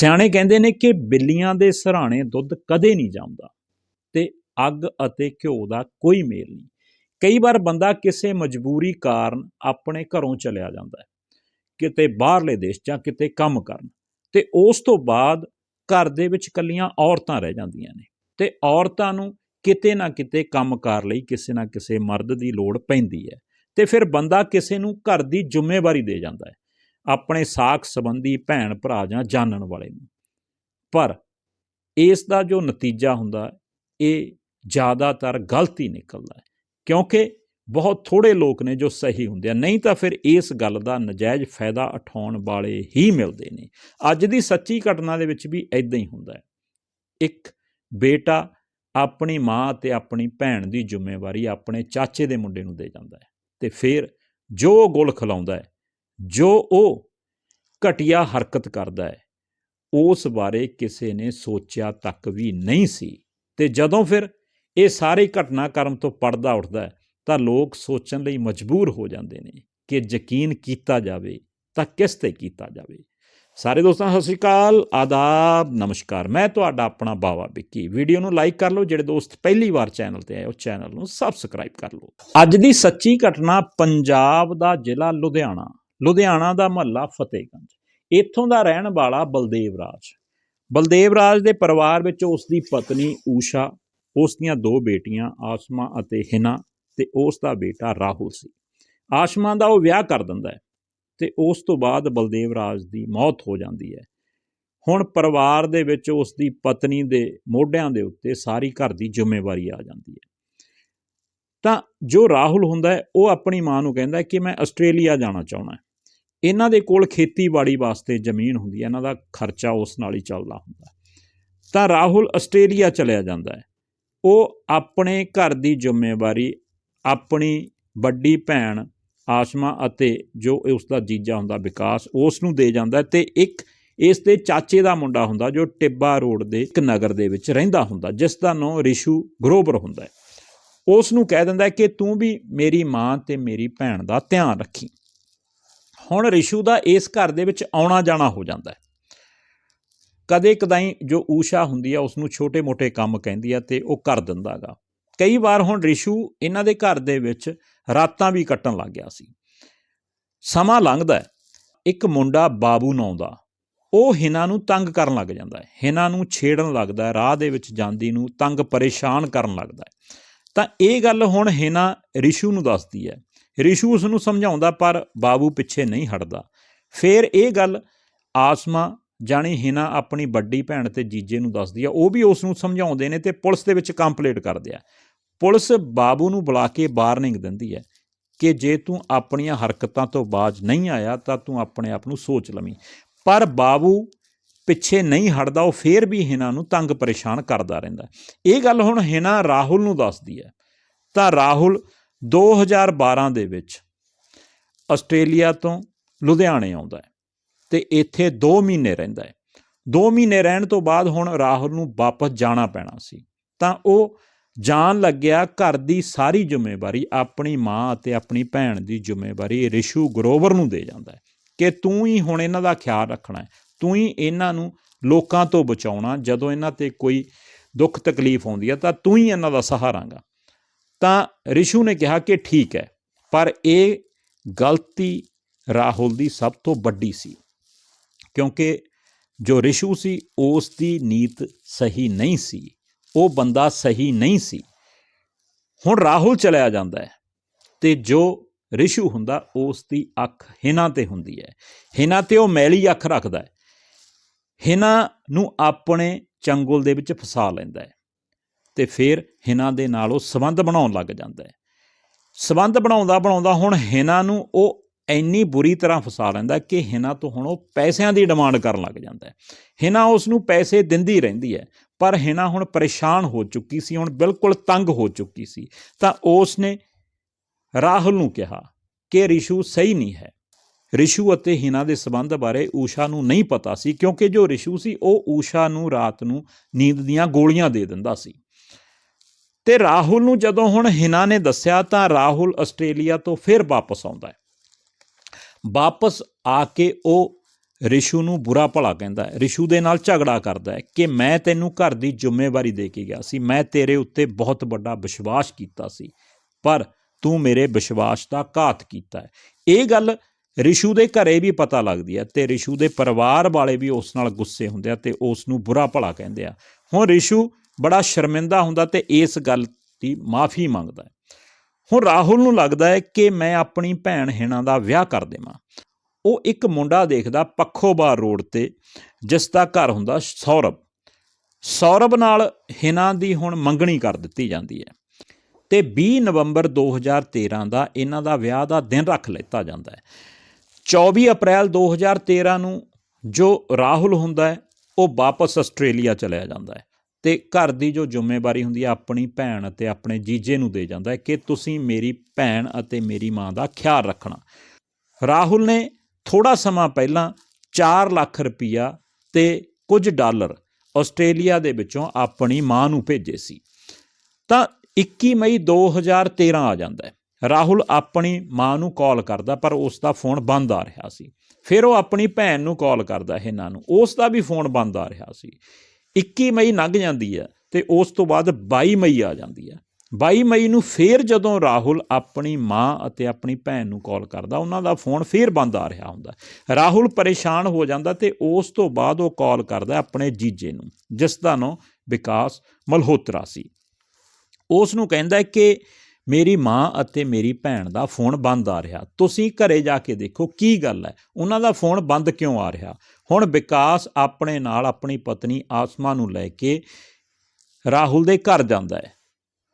ਸਿਆਣੇ ਕਹਿੰਦੇ ਨੇ ਕਿ ਬਿੱਲੀਆਂ ਦੇ ਸਰਾਣੇ ਦੁੱਧ ਕਦੇ ਨਹੀਂ ਜਾਂਦਾ ਤੇ ਅੱਗ ਅਤੇ ਘਿਓ ਦਾ ਕੋਈ ਮੇਲ ਨਹੀਂ। ਕਈ ਵਾਰ ਬੰਦਾ ਕਿਸੇ ਮਜਬੂਰੀ ਕਾਰਨ ਆਪਣੇ ਘਰੋਂ ਚਲਿਆ ਜਾਂਦਾ ਹੈ, ਕਿਤੇ ਬਾਹਰਲੇ ਦੇਸ਼ ਜਾਂ ਕਿਤੇ ਕੰਮ ਕਰਨ ਤੇ ਉਸ ਤੋਂ ਬਾਅਦ ਘਰ ਦੇ ਵਿੱਚ ਕੱਲੀਆਂ ਔਰਤਾਂ ਰਹਿ ਜਾਂਦੀਆਂ ਨੇ ਤੇ ਔਰਤਾਂ ਨੂੰ ਕਿਤੇ ਨਾ ਕਿਤੇ ਕੰਮਕਾਰ ਲਈ ਕਿਸੇ ਨਾ ਕਿਸੇ ਮਰਦ ਦੀ ਲੋੜ ਪੈਂਦੀ ਹੈ ਤੇ ਫਿਰ ਬੰਦਾ ਕਿਸੇ ਨੂੰ ਘਰ ਦੀ ਜ਼ਿੰਮੇਵਾਰੀ ਦੇ ਜਾਂਦਾ ਹੈ। ਆਪਣੇ ਸਾਖ ਸੰਬੰਧੀ ਭੈਣ ਭਰਾ ਜਾਂ ਜਾਣਨ ਵਾਲੇ ਨੂੰ। ਪਰ ਇਸ ਦਾ ਜੋ ਨਤੀਜਾ ਹੁੰਦਾ, ਇਹ ਜ਼ਿਆਦਾਤਰ ਗਲਤ ਹੀ ਨਿਕਲਦਾ ਹੈ। ਕਿਉਂਕਿ ਬਹੁਤ ਥੋੜੇ ਲੋਕ ਨੇ ਜੋ ਸਹੀ ਹੁੰਦੇ ਆ, ਨਹੀਂ ਤਾਂ ਫਿਰ ਇਸ ਗੱਲ ਦਾ ਨਜਾਇਜ਼ ਫਾਇਦਾ ਉਠਾਉਣ ਵਾਲੇ ਹੀ ਮਿਲਦੇ ਨੇ। ਅੱਜ ਦੀ ਸੱਚੀ ਘਟਨਾ ਦੇ ਵਿੱਚ ਵੀ ਇਦਾਂ ਹੀ ਹੁੰਦਾ ਹੈ। ਇੱਕ ਬੇਟਾ ਆਪਣੀ ਮਾਂ ਤੇ ਆਪਣੀ ਭੈਣ ਦੀ ਜ਼ਿੰਮੇਵਾਰੀ ਆਪਣੇ ਚਾਚੇ ਦੇ ਮੁੰਡੇ ਨੂੰ ਦੇ ਜਾਂਦਾ ਹੈ ਤੇ ਫਿਰ ਜੋ ਉਹ ਗੁਲ ਖਿਲਾਉਂਦਾ ਹੈ ਜੋ ਉਹ ਘਟੀਆ ਹਰਕਤ ਕਰਦਾ ਹੈ, ਉਸ ਬਾਰੇ ਕਿਸੇ ਨੇ ਸੋਚਿਆ ਤੱਕ ਵੀ ਨਹੀਂ ਸੀ। ਤੇ ਜਦੋਂ ਫਿਰ ਇਹ ਸਾਰੇ ਘਟਨਾਕ੍ਰਮ ਤੋਂ ਪਰਦਾ ਉੱਠਦਾ ਹੈ, ਤਾਂ ਲੋਕ ਸੋਚਣ ਲਈ ਮਜਬੂਰ ਹੋ ਜਾਂਦੇ ਨੇ ਕਿ ਯਕੀਨ ਕੀਤਾ ਜਾਵੇ ਤਾਂ ਕਿਸ ਤੇ ਕੀਤਾ ਜਾਵੇ। ਸਾਰੇ ਦੋਸਤਾਂ, ਸਤਿ ਸ਼੍ਰੀ ਅਕਾਲ, ਆਦਾਬ, ਨਮਸਕਾਰ। ਮੈਂ ਤੁਹਾਡਾ ਆਪਣਾ ਬਾਵਾ ਵਿੱਕੀ। ਵੀਡੀਓ ਨੂੰ ਲਾਈਕ ਕਰ ਲਓ, ਜਿਹੜੇ ਦੋਸਤ ਪਹਿਲੀ ਵਾਰ ਚੈਨਲ ਤੇ ਆਏ, ਉਹ ਚੈਨਲ ਨੂੰ ਸਬਸਕ੍ਰਾਈਬ ਕਰ ਲਓ। ਅੱਜ ਦੀ ਸੱਚੀ ਘਟਨਾ ਪੰਜਾਬ ਦਾ ਜ਼ਿਲ੍ਹਾ ਲੁਧਿਆਣਾ। ਲੁਧਿਆਣਾ ਦਾ ਮਹੱਲਾ ਫਤਿਹਗੰਜ। ਇੱਥੋਂ ਦਾ ਰਹਿਣ ਵਾਲਾ ਬਲਦੇਵ ਰਾਜ। ਬਲਦੇਵ ਰਾਜ ਦੇ ਪਰਿਵਾਰ ਵਿੱਚ ਉਸ ਦੀ ਪਤਨੀ ਊਸ਼ਾ ਉਸ ਦੀਆਂ ਦੋ ਬੇਟੀਆਂ ਆਸਮਾ ਅਤੇ ਹਿਨਾ ਤੇ ਉਸ ਦਾ ਬੇਟਾ ਰਾਹੁਲ ਸੀ। ਆਸਮਾ ਦਾ ਉਹ ਵਿਆਹ ਕਰ ਦਿੰਦਾ ਹੈ ਤੇ ਉਸ ਤੋਂ ਬਾਅਦ ਬਲਦੇਵ ਰਾਜ ਦੀ ਮੌਤ ਹੋ ਜਾਂਦੀ ਹੈ। ਹੁਣ ਪਰਿਵਾਰ ਦੇ ਵਿੱਚ ਉਸ ਦੀ ਪਤਨੀ ਦੇ ਮੋਢਿਆਂ ਦੇ ਉੱਤੇ ਸਾਰੀ ਘਰ ਦੀ ਜ਼ਿੰਮੇਵਾਰੀ ਆ ਜਾਂਦੀ ਹੈ। ਤਾਂ ਜੋ ਰਾਹੁਲ ਹੁੰਦਾ ਹੈ, ਉਹ ਆਪਣੀ ਮਾਂ ਨੂੰ ਕਹਿੰਦਾ ਕਿ ਮੈਂ ਆਸਟ੍ਰੇਲੀਆ ਜਾਣਾ ਚਾਹੁੰਦਾ ਇਹਨਾਂ ਦੇ ਕੋਲ ਖੇਤੀਬਾੜੀ ਵਾਸਤੇ ਜ਼ਮੀਨ ਹੁੰਦੀ ਹੈ, ਇਹਨਾਂ ਦਾ ਖਰਚਾ ਉਸ ਨਾਲ ਹੀ ਚੱਲਦਾ ਹੁੰਦਾ ਤਾਂ ਰਾਹੁਲ ਆਸਟ੍ਰੇਲੀਆ ਚਲਿਆ ਜਾਂਦਾ ਹੈ। ਉਹ ਆਪਣੇ ਘਰ ਦੀ ਜ਼ਿੰਮੇਵਾਰੀ, ਆਪਣੀ ਵੱਡੀ ਭੈਣ ਆਸ਼ਮਾ ਅਤੇ ਜੋ ਉਸ ਦਾ ਜੀਜਾ ਹੁੰਦਾ, ਵਿਕਾਸ, ਉਸ ਨੂੰ ਦੇ ਜਾਂਦਾ ਹੈ ਤੇ ਇੱਕ ਇਸ ਦੇ ਚਾਚੇ ਦਾ ਮੁੰਡਾ ਹੁੰਦਾ ਜੋ ਟਿੱਬਾ ਰੋਡ ਦੇ ਇੱਕ ਨਗਰ ਦੇ ਵਿੱਚ ਰਹਿੰਦਾ ਹੁੰਦਾ, ਜਿਸ ਦਾ ਨਾਮ ਰਿਸ਼ੂ ਗਰੋਵਰ ਹੁੰਦਾ ਹੈ। ਉਸ ਨੂੰ ਕਹਿ ਦਿੰਦਾ ਕਿ ਤੂੰ ਵੀ ਮੇਰੀ ਮਾਂ ਤੇ ਮੇਰੀ ਭੈਣ ਦਾ ਧਿਆਨ ਰੱਖੀ। ਹੁਣ ਰਿਸ਼ੂ ਦਾ ਇਸ ਘਰ ਦੇ ਵਿੱਚ ਆਉਣਾ ਜਾਣਾ ਹੋ ਜਾਂਦਾ ਹੈ। ਕਦੇ ਕਦਾਈ ਜੋ ਊਸ਼ਾ ਹੁੰਦੀ ਆ ਉਸ ਨੂੰ ਛੋਟੇ-ਮੋਟੇ ਕੰਮ ਕਹਿੰਦੀ ਆ ਤੇ ਉਹ ਕਰ ਦਿੰਦਾਗਾ ਕਈ ਵਾਰ ਹੁਣ ਰਿਸ਼ੂ ਇਹਨਾਂ ਦੇ ਘਰ ਦੇ ਵਿੱਚ ਰਾਤਾਂ ਵੀ ਕੱਟਣ ਲੱਗ ਗਿਆ ਸੀ। ਸਮਾਂ ਲੰਘਦਾ ਇੱਕ ਮੁੰਡਾ ਬਾਬੂ ਨਾਂ ਦਾ ਉਹ ਹਿਨਾ ਨੂੰ ਤੰਗ ਕਰਨ ਲੱਗ ਜਾਂਦਾ ਹੈ। ਹਿਨਾ ਨੂੰ ਛੇੜਨ ਲੱਗਦਾ ਹੈ। ਰਾਹ ਦੇ ਵਿੱਚ ਜਾਂਦੀ ਨੂੰ ਤੰਗ ਪਰੇਸ਼ਾਨ ਕਰਨ ਲੱਗਦਾ ਹੈ। ਤਾਂ ਇਹ ਗੱਲ ਹੁਣ ਹਿਨਾ ਰਿਸ਼ੂ ਨੂੰ ਦੱਸਦੀ ਹੈ। ਰਿਸ਼ੂ ਉਸ ਨੂੰ ਸਮਝਾਉਂਦਾ, ਪਰ ਬਾਬੂ ਪਿੱਛੇ ਨਹੀਂ ਹਟਦਾ। ਫਿਰ ਇਹ ਗੱਲ ਆਸਮਾ ਜਾਣੀ ਹਿਨਾ ਆਪਣੀ ਵੱਡੀ ਭੈਣ ਤੇ ਜੀਜੇ ਨੂੰ ਦੱਸਦੀ ਆ। ਉਹ ਵੀ ਉਸ ਨੂੰ ਸਮਝਾਉਂਦੇ ਨੇ ਤੇ ਪੁਲਿਸ ਦੇ ਵਿੱਚ ਕੰਪਲੇਂਟ ਕਰਦੇ ਆ। ਪੁਲਿਸ ਬਾਬੂ ਨੂੰ ਬੁਲਾ ਕੇ ਵਾਰਨਿੰਗ ਦਿੰਦੀ ਹੈ ਕਿ ਜੇ ਤੂੰ ਆਪਣੀਆਂ ਹਰਕਤਾਂ ਤੋਂ ਬਾਜ ਨਹੀਂ ਆਇਆ, ਤਾਂ ਤੂੰ ਆਪਣੇ ਆਪ ਨੂੰ ਸੋਚ ਲਵੀਂ। ਪਰ ਬਾਬੂ ਪਿੱਛੇ ਨਹੀਂ ਹਟਦਾ, ਉਹ ਫੇਰ ਵੀ ਹਿਨਾ ਨੂੰ ਤੰਗ ਪਰੇਸ਼ਾਨ ਕਰਦਾ ਰਹਿੰਦਾ। ਇਹ ਗੱਲ ਹੁਣ ਹਿਨਾ ਰਾਹੁਲ ਨੂੰ ਦੱਸਦੀ ਹੈ। ਤਾਂ ਰਾਹੁਲ 2012 ਦੇ ਵਿੱਚ ਆਸਟ੍ਰੇਲੀਆ ਤੋਂ ਲੁਧਿਆਣੇ ਆਉਂਦਾ ਹੈ ਤੇ ਇੱਥੇ 2 ਮਹੀਨੇ ਰਹਿੰਦਾ ਹੈ। 2 ਮਹੀਨੇ ਰਹਿਣ ਤੋਂ ਬਾਅਦ ਹੁਣ ਰਾਹੁਲ ਨੂੰ ਵਾਪਸ ਜਾਣਾ ਪੈਣਾ ਸੀ। ਤਾਂ ਉਹ ਜਾਣ ਲੱਗਿਆ ਘਰ ਦੀ ਸਾਰੀ ਜ਼ਿੰਮੇਵਾਰੀ ਆਪਣੀ ਮਾਂ ਅਤੇ ਆਪਣੀ ਭੈਣ ਦੀ ਜ਼ਿੰਮੇਵਾਰੀ ਰਿਸ਼ੂ ਗਰੋਵਰ ਨੂੰ ਦੇ ਜਾਂਦਾ ਹੈ ਕਿ ਤੂੰ ਹੀ ਹੁਣ ਇਹਨਾਂ ਦਾ ਖਿਆਲ ਰੱਖਣਾ ਹੈ। ਤੂੰ ਹੀ ਇਹਨਾਂ ਨੂੰ ਲੋਕਾਂ ਤੋਂ ਬਚਾਉਣਾ ਜਦੋਂ ਇਹਨਾਂ ਤੇ ਕੋਈ ਦੁੱਖ ਤਕਲੀਫ ਆਉਂਦੀ ਹੈ ਤਾਂ ਤੂੰ ਹੀ ਇਹਨਾਂ ਦਾ ਸਹਾਰਾਂਗਾ। ਤਾਂ ਰਿਸ਼ੂ ਨੇ ਕਿਹਾ ਕਿ ਠੀਕ ਹੈ, ਪਰ ਇਹ ਗਲਤੀ ਰਾਹੁਲ ਦੀ ਸਭ ਤੋਂ ਵੱਡੀ ਸੀ, ਕਿਉਂਕਿ ਜੋ ਰਿਸ਼ੂ ਸੀ, ਉਸ ਦੀ ਨੀਤ ਸਹੀ ਨਹੀਂ ਸੀ, ਉਹ ਬੰਦਾ ਸਹੀ ਨਹੀਂ ਸੀ। ਹੁਣ ਰਾਹੁਲ ਚਲਿਆ ਜਾਂਦਾ ਹੈ ਤੇ ਜੋ ਰਿਸ਼ੂ ਹੁੰਦਾ, ਉਸ ਦੀ ਅੱਖ ਹਿਨਾ ਤੇ ਹੁੰਦੀ ਹੈ। ਹਿਨਾ ਤੇ ਉਹ ਮੈਲੀ ਅੱਖ ਰੱਖਦਾ ਹੈ। ਹਿਨਾ ਨੂੰ ਆਪਣੇ ਚੰਗੁਲ ਦੇ ਵਿੱਚ ਫਸਾ ਲੈਂਦਾ ਹੈ। ਤੇ ਫਿਰ ਇਹਨਾਂ ਦੇ ਨਾਲ ਉਹ ਸਬੰਧ ਬਣਾਉਣ ਲੱਗ ਜਾਂਦਾ ਹੈ। ਸਬੰਧ ਬਣਾਉਂਦਾ ਬਣਾਉਂਦਾ ਹੁਣ ਹਿਨਾ ਨੂੰ ਉਹ ਇੰਨੀ ਬੁਰੀ ਤਰ੍ਹਾਂ ਫਸਾ ਲੈਂਦਾ ਕਿ ਹਿਨਾ ਤੋਂ ਹੁਣ ਉਹ ਪੈਸਿਆਂ ਦੀ ਡਿਮਾਂਡ ਕਰਨ ਲੱਗ ਜਾਂਦਾ ਹੈ। ਹਿਨਾ ਉਸ ਨੂੰ ਪੈਸੇ ਦਿੰਦੀ ਰਹਿੰਦੀ ਹੈ, ਪਰ ਹਿਨਾ ਹੁਣ ਪਰੇਸ਼ਾਨ ਹੋ ਚੁੱਕੀ ਸੀ, ਹੁਣ ਬਿਲਕੁਲ ਤੰਗ ਹੋ ਚੁੱਕੀ ਸੀ। ਤਾਂ ਉਸ ਨੇ ਰਾਹੁਲ ਨੂੰ ਕਿਹਾ ਕਿ ਰਿਸ਼ੂ ਸਹੀ ਨਹੀਂ ਹੈ। ਰਿਸ਼ੂ ਅਤੇ ਹਿਨਾ ਦੇ ਸਬੰਧ ਬਾਰੇ ਊਸ਼ਾ ਨੂੰ ਨਹੀਂ ਪਤਾ ਸੀ, ਕਿਉਂਕਿ ਜੋ ਰਿਸ਼ੂ ਸੀ, ਉਹ ਊਸ਼ਾ ਨੂੰ ਰਾਤ ਨੂੰ ਨੀਂਦ ਦੀਆਂ ਗੋਲੀਆਂ ਦੇ ਦਿੰਦਾ ਸੀ। ਤੇ ਰਾਹੁਲ ਨੂੰ ਜਦੋਂ ਹੁਣ ਹਿਨਾ ਨੇ ਦੱਸਿਆ ਤਾਂ ਰਾਹੁਲ ਆਸਟ੍ਰੇਲੀਆ ਤੋਂ ਫਿਰ ਵਾਪਸ ਆਉਂਦਾ ਹੈ। ਵਾਪਸ ਆ ਕੇ ਉਹ ਰਿਸ਼ੂ ਨੂੰ ਬੁਰਾ ਭਲਾ ਕਹਿੰਦਾ ਹੈ। ਰਿਸ਼ੂ ਦੇ ਨਾਲ ਝਗੜਾ ਕਰਦਾ ਹੈ ਕਿ ਮੈਂ ਤੈਨੂੰ ਘਰ ਦੀ ਜ਼ਿੰਮੇਵਾਰੀ ਦੇ ਕੇ ਗਿਆ ਸੀ। ਮੈਂ ਤੇਰੇ ਉੱਤੇ ਬਹੁਤ ਵੱਡਾ ਵਿਸ਼ਵਾਸ ਕੀਤਾ ਸੀ, ਪਰ ਤੂੰ ਮੇਰੇ ਵਿਸ਼ਵਾਸ ਦਾ ਘਾਤ ਕੀਤਾ ਹੈ। ਇਹ ਗੱਲ ਰਿਸ਼ੂ ਦੇ ਘਰੇ ਵੀ ਪਤਾ ਲੱਗਦੀ ਹੈ ਤੇ ਰਿਸ਼ੂ ਦੇ ਪਰਿਵਾਰ ਵਾਲੇ ਵੀ ਉਸ ਨਾਲ ਗੁੱਸੇ ਹੁੰਦੇ ਆ ਤੇ ਉਸ ਨੂੰ ਬੁਰਾ ਭਲਾ ਕਹਿੰਦੇ ਆ। ਹੁਣ ਰਿਸ਼ੂ ਬੜਾ ਸ਼ਰਮਿੰਦਾ ਹੁੰਦਾ ਤੇ ਇਸ ਗੱਲ ਦੀ ਮਾਫੀ ਮੰਗਦਾ ਹੈ। ਹੁਣ ਰਾਹੁਲ ਨੂੰ ਲੱਗਦਾ ਹੈ ਕਿ ਮੈਂ ਆਪਣੀ ਭੈਣ ਹਿਨਾ ਦਾ ਵਿਆਹ ਕਰ ਦੇਵਾਂ। ਉਹ ਇੱਕ ਮੁੰਡਾ ਦੇਖਦਾ ਪੱਖੋਬਾਰ ਰੋਡ ਤੇ, ਜਿਸ ਦਾ ਘਰ ਹੁੰਦਾ ਸੌਰਭ। ਸੌਰਭ ਨਾਲ ਹਿਨਾ ਦੀ ਹੁਣ ਮੰਗਣੀ ਕਰ ਦਿੱਤੀ ਜਾਂਦੀ ਹੈ ਤੇ 20 ਨਵੰਬਰ 2013 ਦਾ ਇਹਨਾਂ ਦਾ ਵਿਆਹ ਦਾ ਦਿਨ ਰੱਖ ਲਿੱਤਾ ਜਾਂਦਾ ਹੈ। 24 ਅਪ੍ਰੈਲ 2013 ਨੂੰ ਜੋ ਰਾਹੁਲ ਹੁੰਦਾ ਹੈ, ਉਹ ਵਾਪਸ ਆਸਟ੍ਰੇਲੀਆ ਚਲਿਆ ਜਾਂਦਾ ਹੈ। ਤੇ ਘਰ ਦੀ ਜੋ ਜ਼ਿੰਮੇਵਾਰੀ ਹੁੰਦੀ ਹੈ ਆਪਣੀ ਭੈਣ ਅਤੇ ਆਪਣੇ ਜੀਜੇ ਨੂੰ ਦੇ ਜਾਂਦਾ ਹੈ ਕਿ ਤੁਸੀਂ ਮੇਰੀ ਭੈਣ ਅਤੇ ਮੇਰੀ ਮਾਂ ਦਾ ਖਿਆਲ ਰੱਖਣਾ। ਰਾਹੁਲ ਨੇ ਥੋੜਾ ਸਮਾਂ ਪਹਿਲਾਂ 4 ਲੱਖ ਰੁਪਈਆ ਤੇ ਕੁਝ ਡਾਲਰ ਆਸਟ੍ਰੇਲੀਆ ਦੇ ਵਿੱਚੋਂ ਆਪਣੀ ਮਾਂ ਨੂੰ ਭੇਜੇ ਸੀ। ਤਾਂ 21 ਮਈ 2013 ਆ ਜਾਂਦਾ ਹੈ। ਰਾਹੁਲ ਆਪਣੀ ਮਾਂ ਨੂੰ ਕਾਲ ਕਰਦਾ, ਪਰ ਉਸ ਦਾ ਫੋਨ ਬੰਦ ਆ ਰਿਹਾ ਸੀ। ਫਿਰ ਉਹ ਆਪਣੀ ਭੈਣ ਨੂੰ ਕਾਲ ਕਰਦਾ ਇਹਨਾਂ ਨੂੰ। ਉਸ ਦਾ ਵੀ ਫੋਨ ਬੰਦ ਆ ਰਿਹਾ ਸੀ। 21 ਮਈ ਲੰਘ ਜਾਂਦੀ ਹੈ ਤੇ ਉਸ ਤੋਂ ਬਾਅਦ 22 ਮਈ ਆ ਜਾਂਦੀ ਹੈ। 22 ਮਈ ਨੂੰ ਫੇਰ ਜਦੋਂ ਰਾਹੁਲ ਆਪਣੀ ਮਾਂ ਅਤੇ ਆਪਣੀ ਭੈਣ ਨੂੰ ਕਾਲ ਕਰਦਾ, ਉਹਨਾਂ ਦਾ ਫੋਨ ਫੇਰ ਬੰਦ ਆ ਰਿਹਾ ਹੁੰਦਾ। ਰਾਹੁਲ ਪਰੇਸ਼ਾਨ ਹੋ ਜਾਂਦਾ ਤੇ ਉਸ ਤੋਂ ਬਾਅਦ ਉਹ ਕਾਲ ਕਰਦਾ ਆਪਣੇ ਜੀਜੇ ਨੂੰ, ਜਿਸ ਦਾ ਨਾਂ ਵਿਕਾਸ ਮਲਹੋਤਰਾ ਸੀ। ਉਸ ਨੂੰ ਕਹਿੰਦਾ ਕਿ ਮੇਰੀ ਮਾਂ ਅਤੇ ਮੇਰੀ ਭੈਣ ਦਾ ਫੋਨ ਬੰਦ ਆ ਰਿਹਾ। ਤੁਸੀਂ ਘਰੇ ਜਾ ਕੇ ਦੇਖੋ ਕੀ ਗੱਲ ਹੈ। ਉਹਨਾਂ ਦਾ ਫੋਨ ਬੰਦ ਕਿਉਂ ਆ ਰਿਹਾ? ਹੁਣ ਵਿਕਾਸ ਆਪਣੇ ਨਾਲ ਆਪਣੀ ਪਤਨੀ ਆਸਮਾ ਨੂੰ ਲੈ ਕੇ ਰਾਹੁਲ ਦੇ ਘਰ ਜਾਂਦਾ ਹੈ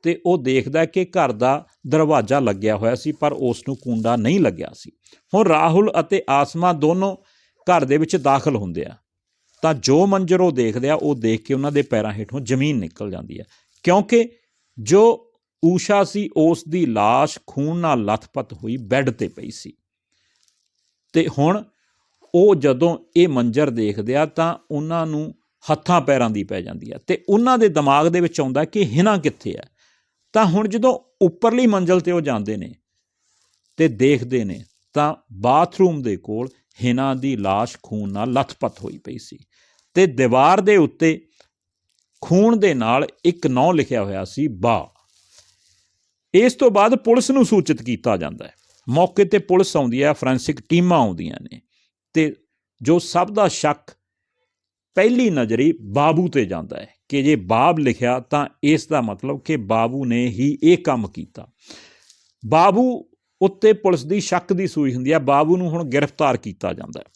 ਤੇ ਉਹ ਦੇਖਦਾ ਕਿ ਘਰ ਦਾ ਦਰਵਾਜ਼ਾ ਲੱਗਿਆ ਹੋਇਆ ਸੀ, ਪਰ ਉਸ ਨੂੰ ਕੁੰਡਾ ਨਹੀਂ ਲੱਗਿਆ ਸੀ। ਹੁਣ ਰਾਹੁਲ ਅਤੇ ਆਸਮਾ ਦੋਨੋਂ ਘਰ ਦੇ ਵਿੱਚ ਦਾਖਲ ਹੁੰਦੇ ਆ। ਤਾਂ ਜੋ ਮੰਜ਼ਰ ਉਹ ਦੇਖਦੇ ਆ, ਉਹ ਦੇਖ ਕੇ ਉਹਨਾਂ ਦੇ ਪੈਰਾਂ ਹੇਠੋਂ ਜ਼ਮੀਨ ਨਿਕਲ ਜਾਂਦੀ ਹੈ। ਕਿਉਂਕਿ ਜੋ ਊਸ਼ਾ ਸੀ ਉਸ ਦੀ লাশ ਖੂਨ ਨਾਲ ਲੱਥਪੱਥ ਹੋਈ ਬੈੱਡ ਤੇ ਪਈ ਸੀ ਤੇ ਹੁਣ ਉਹ ਜਦੋਂ ਇਹ ਮੰਜ਼ਰ ਦੇਖਦੇ ਆ ਤਾਂ ਉਹਨਾਂ ਨੂੰ ਹੱਥਾਂ ਪੈਰਾਂ ਦੀ ਪੈ ਜਾਂਦੀ ਆ ਤੇ ਉਹਨਾਂ ਦੇ ਦਿਮਾਗ ਦੇ ਵਿੱਚ ਆਉਂਦਾ ਕਿ ਹਿਨਾ ਕਿੱਥੇ ਹੈ ਤਾਂ ਹੁਣ ਜਦੋਂ ਉੱਪਰਲੀ ਮੰਜ਼ਲ ਤੇ ਉਹ ਜਾਂਦੇ ਨੇ ਤੇ ਦੇਖਦੇ ਨੇ ਤਾਂ ਬਾਥਰੂਮ ਦੇ ਕੋਲ ਹਿਨਾ ਦੀ লাশ ਖੂਨ ਨਾਲ ਲੱਥਪੱਥ ਹੋਈ ਪਈ ਸੀ ਤੇ ਦੀਵਾਰ ਦੇ ਉੱਤੇ ਖੂਨ ਦੇ ਨਾਲ ਇੱਕ ਨਾਂ ਲਿਖਿਆ ਹੋਇਆ ਸੀ ਬਾ ਇਸ ਤੋਂ ਬਾਅਦ ਪੁਲਿਸ ਨੂੰ ਸੂਚਿਤ ਕੀਤਾ ਜਾਂਦਾ ਹੈ। ਮੌਕੇ ਤੇ ਪੁਲਿਸ ਆਉਂਦੀ ਹੈ, ਫੋਰੈਂਸਿਕ ਟੀਮਾਂ ਆਉਂਦੀਆਂ ਨੇ ਤੇ ਜੋ ਸਭ ਦਾ ਸ਼ੱਕ ਪਹਿਲੀ ਨਜ਼ਰੀ ਬਾਬੂ ਤੇ ਜਾਂਦਾ ਹੈ ਕਿ ਜੇ ਬਾਬ ਲਿਖਿਆ ਤਾਂ ਇਸ ਦਾ ਮਤਲਬ ਕਿ ਬਾਬੂ ਨੇ ਹੀ ਇਹ ਕੰਮ ਕੀਤਾ। ਬਾਬੂ ਉੱਤੇ ਪੁਲਿਸ ਦੀ ਸ਼ੱਕ ਦੀ ਸੂਈ ਹੁੰਦੀ ਹੈ, ਬਾਬੂ ਨੂੰ ਹੁਣ ਗ੍ਰਿਫਤਾਰ ਕੀਤਾ ਜਾਂਦਾ ਹੈ।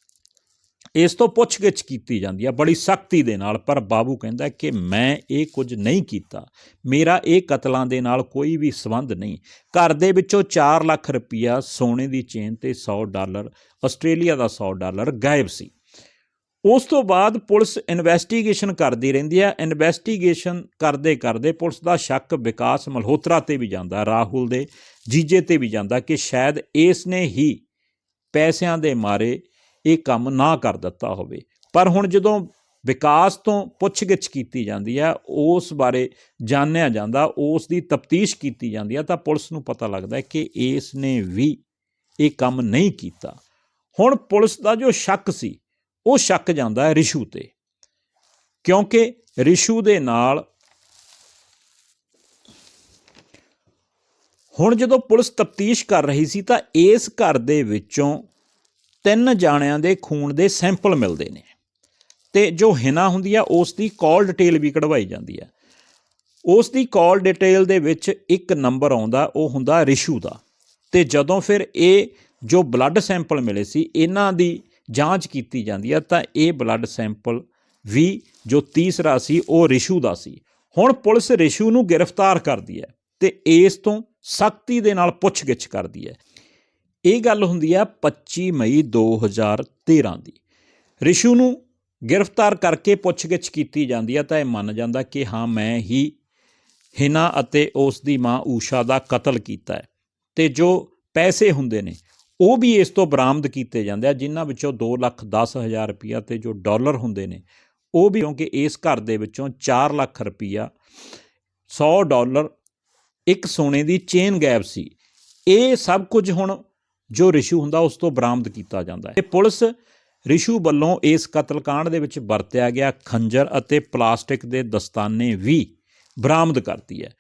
ਇਸ ਤੋਂ ਪੁੱਛਗਿੱਛ ਕੀਤੀ ਜਾਂਦੀ ਹੈ ਬੜੀ ਸਖਤੀ ਦੇ ਨਾਲ, ਪਰ ਬਾਬੂ ਕਹਿੰਦਾ ਕਿ ਮੈਂ ਇਹ ਕੁਝ ਨਹੀਂ ਕੀਤਾ। ਮੇਰਾ ਇਹ ਕਤਲਾਂ ਦੇ ਨਾਲ ਕੋਈ ਵੀ ਸੰਬੰਧ ਨਹੀਂ। ਘਰ ਦੇ ਵਿੱਚੋਂ 4 ਲੱਖ ਰੁਪਈਆ ਸੋਨੇ ਦੀ ਚੇਨ ਤੇ 100 ਡਾਲਰ, ਆਸਟ੍ਰੇਲੀਆ ਦਾ 100 ਡਾਲਰ ਗਾਇਬ ਸੀ। ਉਸ ਤੋਂ ਬਾਅਦ ਪੁਲਿਸ ਇਨਵੈਸਟੀਗੇਸ਼ਨ ਕਰਦੀ ਰਹਿੰਦੀ ਹੈ ਇਨਵੈਸਟੀਗੇਸ਼ਨ ਕਰਦੇ ਕਰਦੇ ਪੁਲਿਸ ਦਾ ਸ਼ੱਕ ਵਿਕਾਸ ਮਲਹੋਤਰਾ ਤੇ ਵੀ ਜਾਂਦਾ, ਰਾਹੁਲ ਦੇ ਜੀਜੇ ਤੇ ਵੀ ਜਾਂਦਾ ਕਿ ਸ਼ਾਇਦ ਇਸ ਨੇ ਹੀ ਪੈਸਿਆਂ ਦੇ ਮਾਰੇ ਇਹ ਕੰਮ ਨਾ ਕਰ ਦਿੱਤਾ ਹੋਵੇ। ਪਰ ਹੁਣ ਜਦੋਂ ਵਿਕਾਸ ਤੋਂ ਪੁੱਛਗਿੱਛ ਕੀਤੀ ਜਾਂਦੀ ਹੈ, ਉਸ ਬਾਰੇ ਜਾਣਿਆ ਜਾਂਦਾ, ਉਸ ਦੀ ਤਫਤੀਸ਼ ਕੀਤੀ ਜਾਂਦੀ ਹੈ, ਤਾਂ ਪੁਲਿਸ ਨੂੰ ਪਤਾ ਲੱਗਦਾ ਹੈ ਕਿ ਇਸ ਨੇ ਵੀ ਇਹ ਕੰਮ ਨਹੀਂ ਕੀਤਾ। ਹੁਣ ਪੁਲਿਸ ਦਾ ਜੋ ਸ਼ੱਕ ਸੀ, ਉਹ ਸ਼ੱਕ ਜਾਂਦਾ ਹੈ ਰਿਸ਼ੂ ਤੇ। ਕਿਉਂਕਿ ਰਿਸ਼ੂ ਦੇ ਨਾਲ ਹੁਣ ਜਦੋਂ ਪੁਲਿਸ ਤਫਤੀਸ਼ ਕਰ ਰਹੀ ਸੀ, ਤਾਂ ਇਸ ਘਰ ਦੇ ਵਿੱਚੋਂ ਤਿੰਨ ਜਾਣਿਆਂ ਦੇ ਖੂਨ ਦੇ ਸੈਂਪਲ ਮਿਲਦੇ ਨੇ। ਤੇ ਜੋ ਹਿਨਾ ਹੁੰਦੀ ਆ, ਉਸ ਦੀ ਕਾਲ ਡਿਟੇਲ ਵੀ ਕਢਵਾਈ ਜਾਂਦੀ ਆ। ਉਸ ਦੀ ਕਾਲ ਡਿਟੇਲ ਦੇ ਵਿੱਚ ਇੱਕ ਨੰਬਰ ਆਉਂਦਾ, ਉਹ ਹੁੰਦਾ ਰਿਸ਼ੂ ਦਾ। ਤੇ ਜਦੋਂ ਫਿਰ ਇਹ ਜੋ ਬਲੱਡ ਸੈਂਪਲ ਮਿਲੇ ਸੀ, ਇਹਨਾਂ ਦੀ ਜਾਂਚ ਕੀਤੀ ਜਾਂਦੀ ਆ, ਤਾਂ ਇਹ ਬਲੱਡ ਸੈਂਪਲ ਵੀ ਜੋ ਤੀਸਰਾ ਸੀ, ਉਹ ਰਿਸ਼ੂ ਦਾ ਸੀ। ਹੁਣ ਪੁਲਿਸ ਰਿਸ਼ੂ ਨੂੰ ਗ੍ਰਿਫਤਾਰ ਕਰਦੀ ਹੈ ਤੇ ਇਸ ਤੋਂ ਸਖਤੀ ਦੇ ਨਾਲ ਪੁੱਛਗਿੱਛ ਕਰਦੀ ਹੈ। ਇਹ ਗੱਲ ਹੁੰਦੀ ਹੈ 25 ਮਈ 2013 ਦੀ। ਰਿਸ਼ੂ ਨੂੰ ਗ੍ਰਿਫਤਾਰ ਕਰਕੇ ਪੁੱਛਗਿੱਛ ਕੀਤੀ ਜਾਂਦੀ ਹੈ ਤਾਂ ਇਹ ਮੰਨ ਜਾਂਦਾ ਕਿ ਹਾਂ, ਮੈਂ ਹੀ ਹਿਨਾ ਅਤੇ ਉਸ ਦੀ ਮਾਂ ਊਸ਼ਾ ਦਾ ਕਤਲ ਕੀਤਾ ਹੈ। ਤੇ ਜੋ ਪੈਸੇ ਹੁੰਦੇ ਨੇ, ਉਹ ਵੀ ਇਸ ਤੋਂ ਬਰਾਮਦ ਕੀਤੇ ਜਾਂਦੇ ਆ, ਜਿਨ੍ਹਾਂ ਵਿੱਚੋਂ 2 ਲੱਖ 10 ਹਜ਼ਾਰ ਰੁਪਈਆ ਤੇ ਜੋ ਡਾਲਰ ਹੁੰਦੇ ਨੇ, ਉਹ ਵੀ ਕਿਉਂਕਿ ਇਸ ਘਰ ਦੇ ਵਿੱਚੋਂ 4 ਲੱਖ ਰੁਪਈਆ 100 ਡਾਲਰ ਇੱਕ ਸੋਨੇ ਦੀ ਚੇਨ ਗਾਇਬ ਸੀ। ਇਹ ਸਭ ਕੁਝ ਹੁਣ ਜੋ ਰਿਸ਼ੂ ਹੁੰਦਾ ਉਸ ਤੋਂ ਬਰਾਮਦ ਕੀਤਾ ਜਾਂਦਾ ਹੈ। ਤੇ ਪੁਲਿਸ ਰਿਸ਼ੂ ਵੱਲੋਂ ਇਸ ਕਤਲकांड ਦੇ ਵਿੱਚ ਵਰਤਿਆ ਗਿਆ ਖੰਜਰ ਅਤੇ ਪਲਾਸਟਿਕ ਦੇ ਦਸਤਾਨੇ ਵੀ ਬਰਾਮਦ ਕਰਦੀ ਹੈ।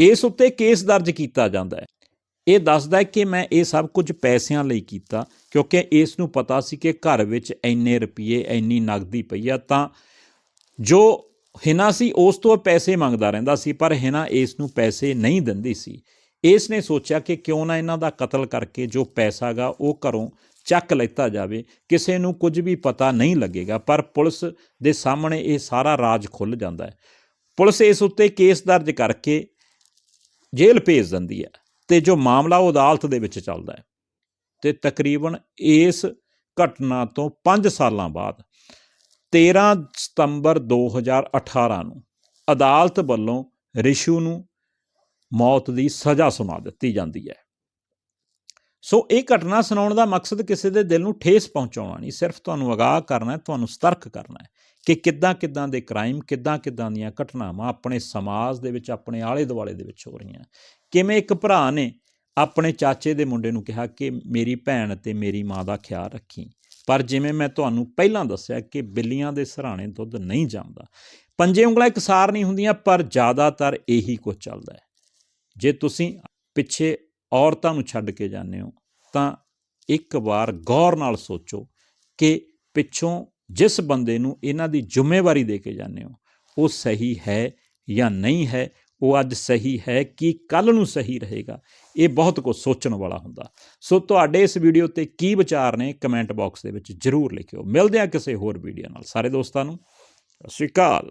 ਇਸ ਉੱਤੇ ਕੇਸ ਦਰਜ ਕੀਤਾ ਜਾਂਦਾ ਹੈ। ਇਹ ਦੱਸਦਾ ਹੈ ਕਿ ਮੈਂ ਇਹ ਸਭ ਕੁਝ ਪੈਸਿਆਂ ਲਈ ਕੀਤਾ, ਕਿਉਂਕਿ ਇਸ ਨੂੰ ਪਤਾ ਸੀ ਕਿ ਘਰ ਵਿੱਚ ਇੰਨੇ ਰੁਪਏ, ਇੰਨੀ ਨਗਦੀ ਪਈ ਆ, ਤਾਂ ਜੋ ਹਿਨਾ ਸੀ ਉਸ ਤੋਂ ਪੈਸੇ ਮੰਗਦਾ ਰਹਿੰਦਾ ਸੀ, ਪਰ ਹਿਨਾ ਇਸ ਨੂੰ ਪੈਸੇ ਨਹੀਂ ਦਿੰਦੀ ਸੀ। ਇਸ ਨੇ ਸੋਚਿਆ ਕਿ ਕਿਉਂ ਨਾ ਇਹਨਾਂ ਦਾ ਕਤਲ ਕਰਕੇ ਜੋ ਪੈਸਾ ਗਾ ਉਹ ਘਰੋਂ ਚੱਕ ਲੈਤਾ ਜਾਵੇ। ਕਿਸੇ ਨੂੰ ਕੁਝ ਵੀ ਪਤਾ ਨਹੀਂ ਲੱਗੇਗਾ, ਪਰ ਪੁਲਿਸ ਦੇ ਸਾਹਮਣੇ ਇਹ ਸਾਰਾ ਰਾਜ ਖੁੱਲ ਜਾਂਦਾ ਹੈ। ਪੁਲਿਸ ਇਸ ਉੱਤੇ ਕੇਸ ਦਰਜ ਕਰਕੇ ਜੇਲ੍ਹ ਭੇਜ ਦਿੰਦੀ ਹੈ ਤੇ ਜੋ ਮਾਮਲਾ ਉਹ ਅਦਾਲਤ ਦੇ ਵਿੱਚ ਚੱਲਦਾ ਹੈ ਤੇ ਤਕਰੀਬਨ ਇਸ ਘਟਨਾ ਤੋਂ 5 ਸਾਲਾਂ ਬਾਅਦ 13 ਸਤੰਬਰ 2018 ਨੂੰ ਅਦਾਲਤ ਵੱਲੋਂ ਰਿਸ਼ੂ ਨੂੰ ਮੌਤ ਦੀ ਸਜ਼ਾ ਸੁਣਾ ਦਿੱਤੀ ਜਾਂਦੀ ਹੈ। ਸੋ ਇਹ ਘਟਨਾ ਸੁਣਾਉਣ ਦਾ ਮਕਸਦ ਕਿਸੇ ਦੇ ਦਿਲ ਨੂੰ ਠੇਸ ਪਹੁੰਚਾਉਣਾ ਨਹੀਂ, ਸਿਰਫ ਤੁਹਾਨੂੰ ਅਗਾਹ ਕਰਨਾ ਹੈ, ਤੁਹਾਨੂੰ ਸਤਰਕ ਕਰਨਾ ਹੈ ਕਿ ਕਿੱਦਾਂ ਕਿੱਦਾਂ ਦੇ ਕ੍ਰਾਈਮ, ਕਿੱਦਾਂ ਕਿੱਦਾਂ ਦੀਆਂ ਘਟਨਾਵਾਂ ਆਪਣੇ ਸਮਾਜ ਦੇ ਵਿੱਚ, ਆਪਣੇ ਆਲੇ ਦੁਆਲੇ ਦੇ ਵਿੱਚ ਹੋ ਰਹੀਆਂ ਕਿਵੇਂ ਇੱਕ ਭਰਾ ਨੇ ਆਪਣੇ ਚਾਚੇ ਦੇ ਮੁੰਡੇ ਨੂੰ ਕਿਹਾ ਕਿ ਮੇਰੀ ਭੈਣ ਤੇ ਮੇਰੀ ਮਾਂ ਦਾ ਖਿਆਲ ਰੱਖੀ, ਪਰ ਜਿਵੇਂ ਮੈਂ ਤੁਹਾਨੂੰ ਪਹਿਲਾਂ ਦੱਸਿਆ ਕਿ ਬਿੱਲੀਆਂ ਦੇ ਸਰਾਣੇ ਦੁੱਧ ਨਹੀਂ ਜੰਮਦਾ। ਪੰਜੇ ਉਂਗਲਾਂ ਇਕਸਾਰ ਨਹੀਂ ਹੁੰਦੀਆਂ, ਪਰ ਜ਼ਿਆਦਾਤਰ ਇਹੀ ਕੁਝ ਚੱਲਦਾ ਹੈ। ਜੇ ਤੁਸੀਂ ਪਿੱਛੇ ਔਰਤਾਂ ਨੂੰ ਛੱਡ ਕੇ ਜਾਂਦੇ ਹੋ, ਤਾਂ ਇੱਕ ਵਾਰ ਗੌਰ ਨਾਲ ਸੋਚੋ ਕਿ ਪਿੱਛੋਂ ਜਿਸ ਬੰਦੇ ਨੂੰ ਇਹਨਾਂ ਦੀ ਜ਼ਿੰਮੇਵਾਰੀ ਦੇ ਕੇ ਜਾਂਦੇ ਹੋ, ਉਹ ਸਹੀ ਹੈ ਜਾਂ ਨਹੀਂ ਹੈ, ਉਹ ਅੱਜ ਸਹੀ ਹੈ ਕਿ ਕੱਲ ਨੂੰ ਸਹੀ ਰਹੇਗਾ, ਇਹ ਬਹੁਤ ਕੁਝ ਸੋਚਣ ਵਾਲਾ ਹੁੰਦਾ। ਸੋ ਤੁਹਾਡੇ ਇਸ ਵੀਡੀਓ ਤੇ ਕੀ ਵਿਚਾਰ ਨੇ ਕਮੈਂਟ ਬਾਕਸ ਦੇ ਵਿੱਚ ਜਰੂਰ ਲਿਖਿਓ। ਮਿਲਦੇ ਹਾਂ ਕਿਸੇ ਹੋਰ ਵੀਡੀਓ ਨਾਲ। ਸਾਰੇ ਦੋਸਤਾਂ ਨੂੰ, ਸਤਿ ਸ਼੍ਰੀ ਅਕਾਲ।